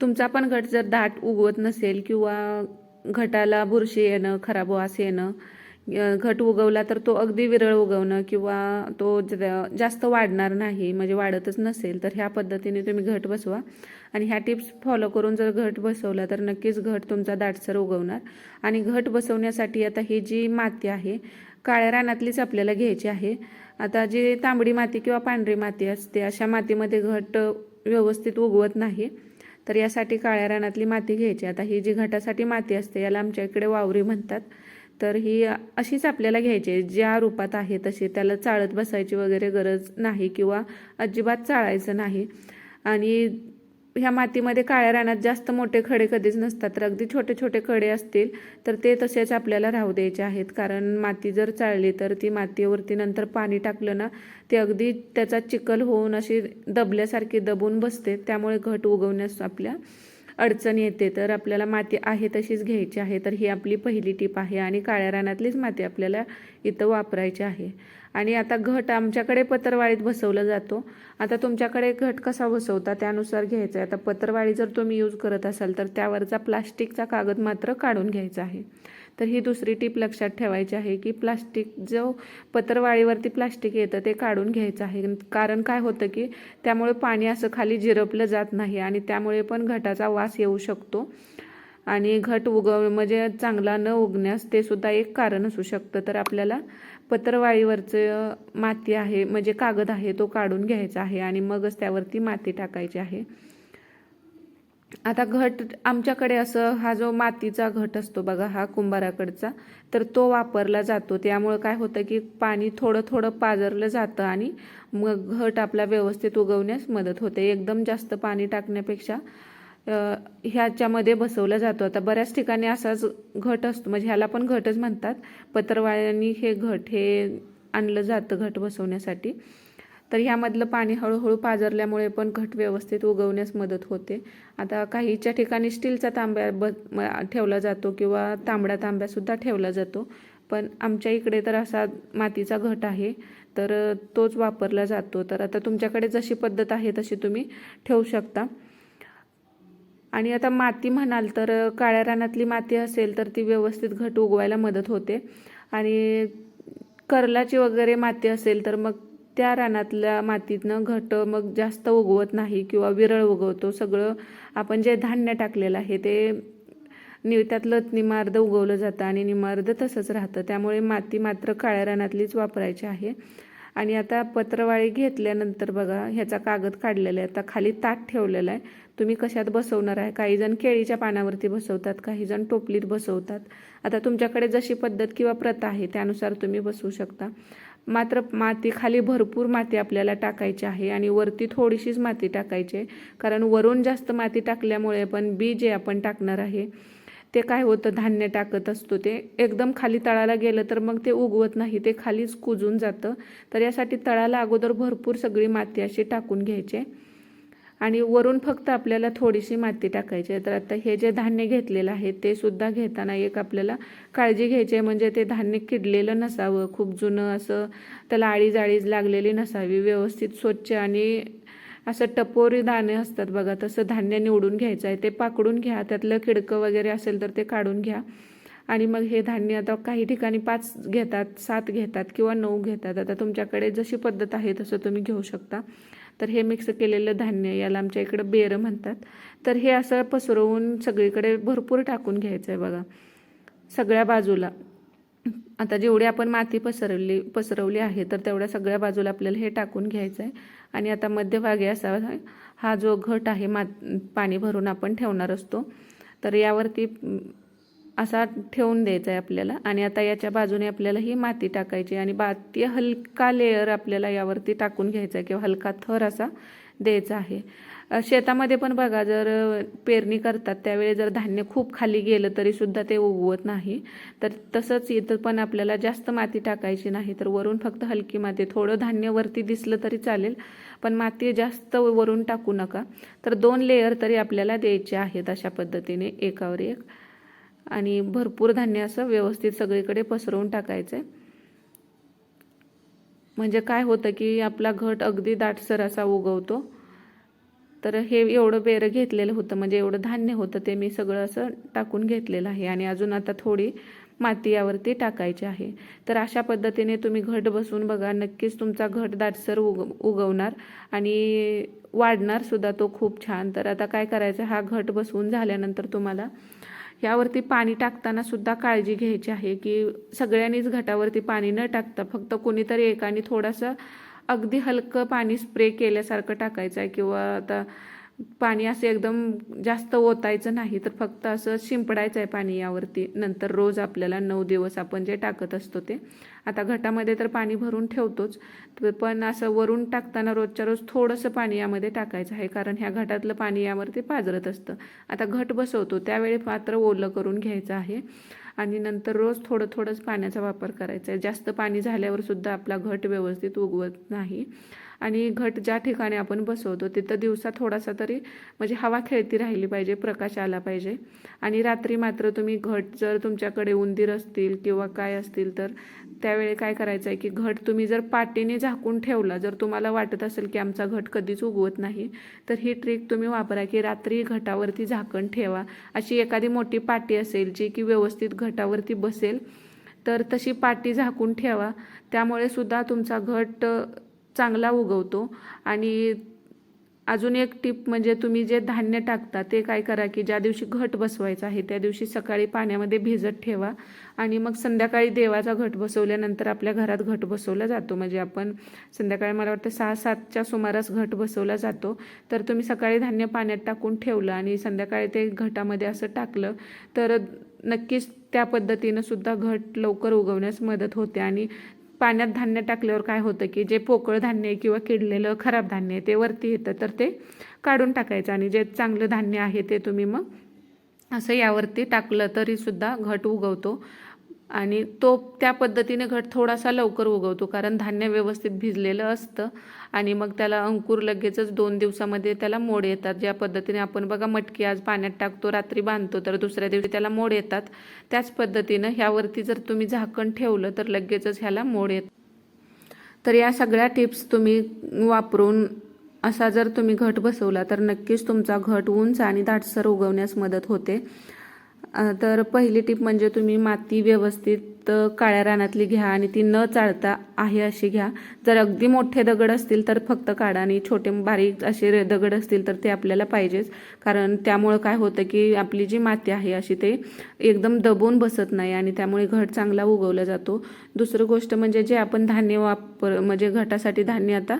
तुमचा पण घट जर दाट उगवत नसेल किंवा घटाला बुरशी येणं खराब वास येणं घट उगवला तर तो अगदी विरळ उगवणं किंवा तो जास्त वाढणार नाही म्हणजे वाढतच नसेल तर ह्या पद्धतीने तुम्ही घट बसवा. आणि ह्या टिप्स फॉलो करून जर घट बसवला तर नक्कीच घट तुमचा दाटसर उगवणार. आणि घट बसवण्यासाठी आता ही जी माती आहे काळ्या रानातलीच आपल्याला घ्यायची आहे. आता जी तांबडी माती किंवा पांढरी माती असते अशा मातीमध्ये घट व्यवस्थित उगवत नाही. तर यासाठी काळ्या रानातली माती घ्यायची. आता ही जी घटासाठी माती असते याला आमच्या इकडे वावरी म्हणतात. तर ही अशीच आपल्याला घ्यायची आहे. ज्या रूपात आहे तशी. त्याला चाळत बसायची वगैरे गरज नाही किंवा अजिबात चाळायचं नाही. आणि ह्या मातीमध्ये काळ्या रानात जास्त मोठे खडे कधीच नसतात तर अगदी छोटे छोटे खडे असतील तर ते तसेच आपल्याला राहू द्यायचे आहेत. कारण माती जर चाळली तर ती मातीवरती नंतर पाणी टाकलं ना ते अगदी त्याचा चिखल होऊन अशी दबल्यासारखी दबून बसते. त्यामुळे घट उगवण्यास आपल्या अडचण येते तर आपल्याला माती आहे तशीच घ्यायची आहे. तर ही आपली पहिली टीप आहे आणि काळ्या रानातलीच माती आपल्याला इथं वापरायची आहे. आणि आता घट आमच्याकडे पत्रवाळीत बसवलं जातो. आता तुमच्याकडे घट कसा बसवता त्यानुसार घ्यायचा आहे आता पत्रवाळी जर तुम्ही यूज करत असाल तर त्यावरचा प्लास्टिकचा कागद मात्र काढून घ्यायचा आहे. तर ही दुसरी टीप लक्षात ठेवायची आहे की प्लास्टिक जो पत्रवाळीवरती प्लास्टिक येतं ते काढून घ्यायचं आहे. कारण काय होतं की त्यामुळे पाणी असं खाली जिरपलं जात नाही आणि त्यामुळे पण घटाचा वास येऊ शकतो. आणि घट उगव म्हणजे चांगला न उगण्यास ते सुद्धा एक कारण असू शकतं. तर आपल्याला पत्रवाळीवरचं माती आहे म्हणजे कागद आहे तो काढून घ्यायचा आहे आणि मगच त्यावरती माती टाकायची आहे. आता घट आमच्याकडे असं हा जो मातीचा घट असतो बघा हा कुंभाराकडचा तर तो वापरला जातो. त्यामुळं काय होतं की पाणी थोडं थोडं पाजरलं जातं आणि मग घट आपला व्यवस्थित उगवण्यास मदत होते. एकदम जास्त पाणी टाकण्यापेक्षा ह्याच्यामध्ये बसवला जातो. आता बऱ्याच ठिकाणी असाच घट असतो. म्हणजे ह्याला पण घटच म्हणतात. पत्रवाळ्यांनी हे घट हे आणलं जातं घट बसवण्यासाठी. तर ह्यामधलं पाणी हळूहळू पाजरल्यामुळे पण घट व्यवस्थित उगवण्यास मदत होते. आता काहीच्या ठिकाणी स्टीलचा तांब्या ब ठेवला जातो किंवा तांबडा तांब्यासुद्धा ठेवला जातो. पण आमच्या इकडे तर असा मातीचा घट आहे तर तोच वापरला जातो. तर आता तुमच्याकडे जशी पद्धत आहे तशी तुम्ही ठेवू शकता. आणि आता माती म्हणाल तर काळ्या रानातली माती असेल तर ती व्यवस्थित घट उगवायला मदत होते. आणि कर्लाची वगैरे माती असेल तर मग त्या रानातल्या मातीतनं घट मग जास्त उगवत नाही किंवा विरळ उगवतो. सगळं आपण जे धान्य टाकलेलं आहे ते नि त्यातलं निमार्द उगवलं जातं आणि निमार्द तसंच राहतं. त्यामुळे माती मात्र काळ्या रानातलीच वापरायची आहे. आणि आता पत्रवाळी घेतल्यानंतर बघा ह्याचा कागद काढलेला आहे. आता खाली ताट ठेवलेला आहे. तुम्ही कशात बसवणार आहे? काही जण केळीच्या पानावरती बसवतात काही जण टोपलीत बसवतात. आता तुमच्याकडे जशी पद्धत किंवा प्रथा आहे त्यानुसार तुम्ही बसवू शकता. मात्र माती खाली भरपूर माती आपल्याला टाकायची आहे आणि वरती थोडीशीच माती टाकायची आहे. कारण वरून जास्त माती टाकल्यामुळे पण बी जे आपण टाकणार आहे ते काय होतं? धान्य टाकत असतो. ते एकदम खाली तळाला गेलं तर मग ते उगवत नाही. ते खालीच कुजून जातं. तर यासाठी तळाला अगोदर भरपूर सगळी माती अशी टाकून घ्यायची आणि वरून फक्त आपल्याला थोडीशी माती टाकायची आहे. तर आता हे जे धान्य घेतलेलं आहे ते सुद्धा घेताना एक आपल्याला काळजी घ्यायची आहे. म्हणजे ते धान्य किडलेलं नसावं. खूप जुनं असं त्याला आळीजाळीज लागलेली नसावी. व्यवस्थित स्वच्छ आणि असं टपोरी दाणे असतात बघा तसं धान्य निवडून घ्यायचं आहे. ते पाकडून घ्या. त्यातलं किडकं वगैरे असेल तर ते काढून घ्या. आणि मग हे धान्य आता काही ठिकाणी पाच घेतात सात घेतात किंवा नऊ घेतात. आता तुमच्याकडे जशी पद्धत आहे तसं तुम्ही घेऊ शकता. तर हे मिक्स केलेलं धान्य याला आमच्या इकडं बेरं म्हणतात. तर हे असं पसरवून सगळीकडे भरपूर टाकून घ्यायचं आहे बघा. सगळ्या बाजूला. आता जेवढी आपण माती पसरवली पसरवली आहे तर तेवढ्या सगळ्या बाजूला आपल्याला हे टाकून घ्यायचं आहे आणि आता मध्यभागी असा हा जो घट आहे मा पाणी भरून आपण ठेवणार असतो. तर यावरती असा ठेवून द्यायचा आहे आपल्याला. आणि आता याच्या बाजूने आपल्याला ही माती टाकायची आणि माती हलका लेअर आपल्याला यावरती टाकून घ्यायचा आहे किंवा हलका थर असा द्यायचा आहे. शेतामध्ये पण बघा जर पेरणी करतात त्यावेळी जर धान्य खूप खाली गेलं तरीसुद्धा ते उगवत नाही. तर तसंच इथं पण आपल्याला जास्त माती टाकायची नाही तर वरून फक्त हलकी माती. थोडं धान्य वरती दिसलं तरी चालेल पण माती जास्त वरून टाकू नका. तर दोन लेअर तरी आपल्याला द्यायचे आहेत अशा पद्धतीने एकावर एक. आणि भरपूर धान्य असं व्यवस्थित सगळीकडे पसरवून टाकायचं आहे म्हणजे काय होतं की आपला घट अगदी दाटसर असा उगवतो. तर हे एवढं बेरं घेतलेलं होतं म्हणजे एवढं धान्य होतं ते मी सगळं असं टाकून घेतलेलं आहे. आणि अजून आता थोडी माती यावरती टाकायची आहे. तर अशा पद्धतीने तुम्ही घट बसून बघा नक्कीच तुमचा घट दाटसर उग उगवणार आणि वाढणारसुद्धा तो खूप छान. तर आता काय करायचं हा घट बसवून झाल्यानंतर तुम्हाला यावरती पाणी टाकताना सुद्धा काळजी घ्यायची आहे की सगळ्यांनीच घटावरती पाणी न टाकता फक्त कोणीतरी एकाने थोडंसं अगदी हलकं पाणी स्प्रे केल्यासारखं टाकायचं आहे किंवा आता पाणी असं एकदम जास्त ओतायचं नाही तर फक्त असं शिंपडायचं आहे पाणी यावरती. नंतर रोज आपल्याला नऊ दिवस आपण जे टाकत असतो ते. आता घटामध्ये तर पाणी भरून ठेवतोच पण असं वरून टाकताना रोजच्या रोज थोडंसं पाणी यामध्ये टाकायचं आहे कारण ह्या घटातलं पाणी यावरती पाजरत असतं. आता घट बसवतो त्यावेळी मात्र ओलं करून घ्यायचं आहे. आणि नंतर रोज थोडं थोडंच पाण्याचा वापर करायचा आहे. जास्त पाणी झाल्यावर सुद्धा आपला घट व्यवस्थित उगवत नाही. आणि घट ज्या ठिकाणी आपण बसवतो तिथं दिवसा थोडासा तरी म्हणजे हवा खेळती राहिली पाहिजे प्रकाश आला पाहिजे. आणि रात्री मात्र तुम्ही घट जर तुमच्याकडे उंदीर असतील किंवा काय असतील तर त्यावेळी काय करायचं आहे की घट तुम्ही जर पाटीने झाकून ठेवला जर तुम्हाला वाटत असेल की आमचा घट कधीच उगवत नाही तर ही ट्रिक तुम्ही वापरा की रात्री घटावरती झाकण ठेवा. अशी एखादी मोठी पाटी असेल जी की व्यवस्थित घटावरती बसेल तर तशी पाटी झाकून ठेवा. त्यामुळे सुद्धा तुमचा घट चांगला उगवतो. आणि अजून एक टिप म्हणजे तुम्ही जे धान्य टाकता ते काय करा की ज्या दिवशी घट बसवायचा आहे त्या दिवशी सकाळी पाण्यामध्ये भिजत ठेवा. आणि मग संध्याकाळी देवाचा घट बसवल्यानंतर आपल्या घरात घट बसवला जातो. म्हणजे आपण संध्याकाळी मला वाटतं सहा सातच्या सुमारास घट बसवला जातो. तर तुम्ही सकाळी धान्य पाण्यात टाकून ठेवलं आणि संध्याकाळी ते घटामध्ये असं टाकलं तर नक्कीच त्या पद्धतीनं सुद्धा घट लवकर उगवण्यास मदत होते. आणि पाण्यात धान्य टाकल्यावर काय होतं की जे पोकळ धान्य किंवा किडलेलं खराब धान्य आहे ते वरती येतं तर ते काढून टाकायचं आणि जे चांगलं धान्य आहे ते तुम्ही मग असं यावरती टाकलं तरीसुद्धा घट उगवतो. आणि तो त्या पद्धतीने घट थोडासा लवकर उगवतो कारण धान्य व्यवस्थित भिजलेलं असतं आणि मग त्याला अंकुर लगेचच दोन दिवसामध्ये त्याला मोड येतात. ज्या पद्धतीने आपण बघा मटकी आज पाण्यात टाकतो रात्री बांधतो तर दुसऱ्या दिवशी त्याला मोड येतात. त्याच पद्धतीनं ह्यावरती जर तुम्ही झाकण ठेवलं तर लगेचच ह्याला मोड येत. तर या सगळ्या टिप्स तुम्ही वापरून असा जर तुम्ही घट बसवला तर नक्कीच तुमचा घट उंच आणि दाटसर उगवण्यास मदत होते. तर पहिली टीप म्हणजे तुम्ही माती व्यवस्थित काळ्या रानातली घ्या आणि ती न चाळता आहे अशी घ्या. जर अगदी मोठे दगड असतील तर फक्त काढा आणि छोटे बारीक असे दगड असतील तर ते आपल्याला पाहिजेच. कारण त्यामुळं काय होतं की आपली जी माती आहे अशी ते एकदम दबून बसत नाही आणि त्यामुळे घट चांगला उगवला जातो. दुसरं गोष्ट म्हणजे जे आपण धान्य वापर म्हणजे घटासाठी धान्य आता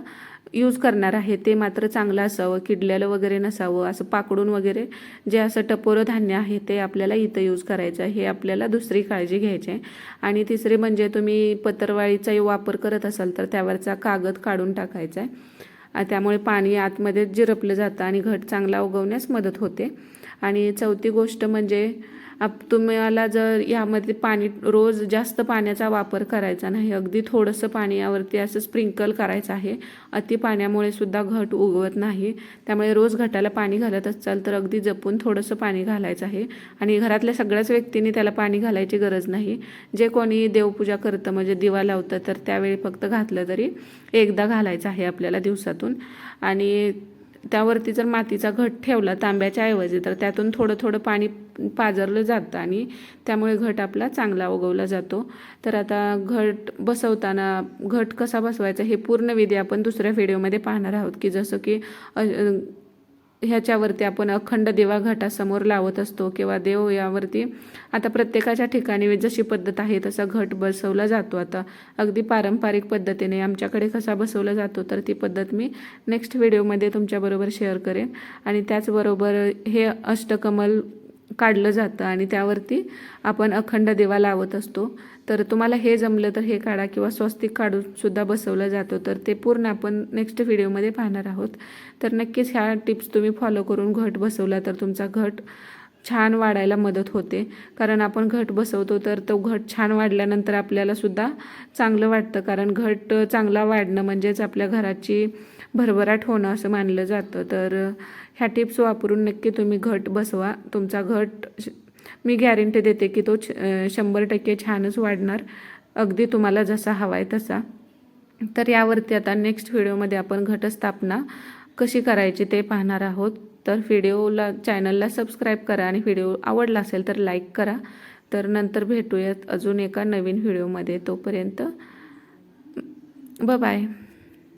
यूज करणार आहे ते मात्र चांगलं असावं किडलेलं वगैरे नसावं असं पाकडून वगैरे जे असं टपोरं धान्य आहे ते आपल्याला इथं यूज करायचं आहे हे आपल्याला दुसरी काळजी घ्यायची आहे. आणि तिसरी म्हणजे तुम्ही पत्रवाळीचा वापर करत असाल तर त्यावरचा कागद काढून टाकायचा आहे. त्यामुळे पाणी आतमध्ये जिरपलं जातं आणि घट चांगला उगवण्यास मदत होते. आणि चौथी गोष्ट म्हणजे आप तुम्हाला जर यामध्ये पाणी रोज जास्त पाण्याचा वापर करायचा नाही अगदी थोडंसं पाणी यावरती असं स्प्रिंकल करायचं आहे अति पाण्यामुळे सुद्धा घट उगवत नाही त्यामुळे रोज घटाला पाणी घालत असाल तर अगदी जपून थोडंसं पाणी घालायचं आहे आणि घरातल्या सगळ्याच व्यक्तींनी त्याला पाणी घालायची गरज नाही. जे कोणी देवपूजा करतं म्हणजे दिवा लावतं तर त्यावेळी फक्त घातलं तरी एकदा घालायचं आहे आपल्याला दिवसातून. आणि त्यावरती जर मातीचा घट ठेवला तांब्याच्या ऐवजी तर त्यातून थोडं थोडं पाणी पाजरलं जातं आणि त्यामुळे घट आपला चांगला उगवला जातो. तर आता घट बसवताना घट कसा बसवायचा हे पूर्ण विधी आपण दुसऱ्या व्हिडिओमध्ये पाहणार आहोत की जसं की ह्याच्यावरती आपण अखंड दिवा घटासमोर लावत असतो किंवा देव यावरती आता प्रत्येकाच्या ठिकाणी जशी पद्धत आहे तसा घट बसवला जातो. आता अगदी पारंपरिक पद्धतीने आमच्याकडे कसा बसवला जातो तर ती पद्धत मी नेक्स्ट व्हिडिओमध्ये तुमच्याबरोबर शेअर करेन. आणि त्याचबरोबर हे अष्टकमल काढलं जातं आणि त्यावरती आपण अखंड देवा लावत असतो. तर तुम्हाला हे जमलं तर हे काढा किंवा स्वस्तिक काढून सुद्धा बसवलं जातो. तर ते पूर्ण आपण नेक्स्ट व्हिडिओमध्ये पाहणार आहोत. तर नक्कीच ह्या टिप्स तुम्ही फॉलो करून घट बसवला तर तुमचा घट छान वाढायला मदत होते. कारण आपण घट बसवतो तर तो घट छान वाढल्यानंतर आपल्यालासुद्धा चांगलं वाटतं. कारण घट चांगला वाढणं म्हणजेच आपल्या घराची भरभराट होणं असं मानलं जातं. तर ह्या टिप्स वापरून नक्की तुम्ही घट बसवा. तुमचा घट श- मी गॅरंटी देते की तो छ- शंभर टक्के छानच वाढणार. अगदी तुम्हाला जसा हवा आहे तसा. तर यावरती आता नेक्स्ट व्हिडिओमध्ये आपण घटस्थापना कशी करायची ते पाहणार आहोत. तर व्हिडिओला चॅनलला सबस्क्राईब करा आणि व्हिडिओ आवडला असेल तर लाईक करा. तर नंतर भेटूयात अजून एका नवीन व्हिडिओमध्ये तोपर्यंत बाय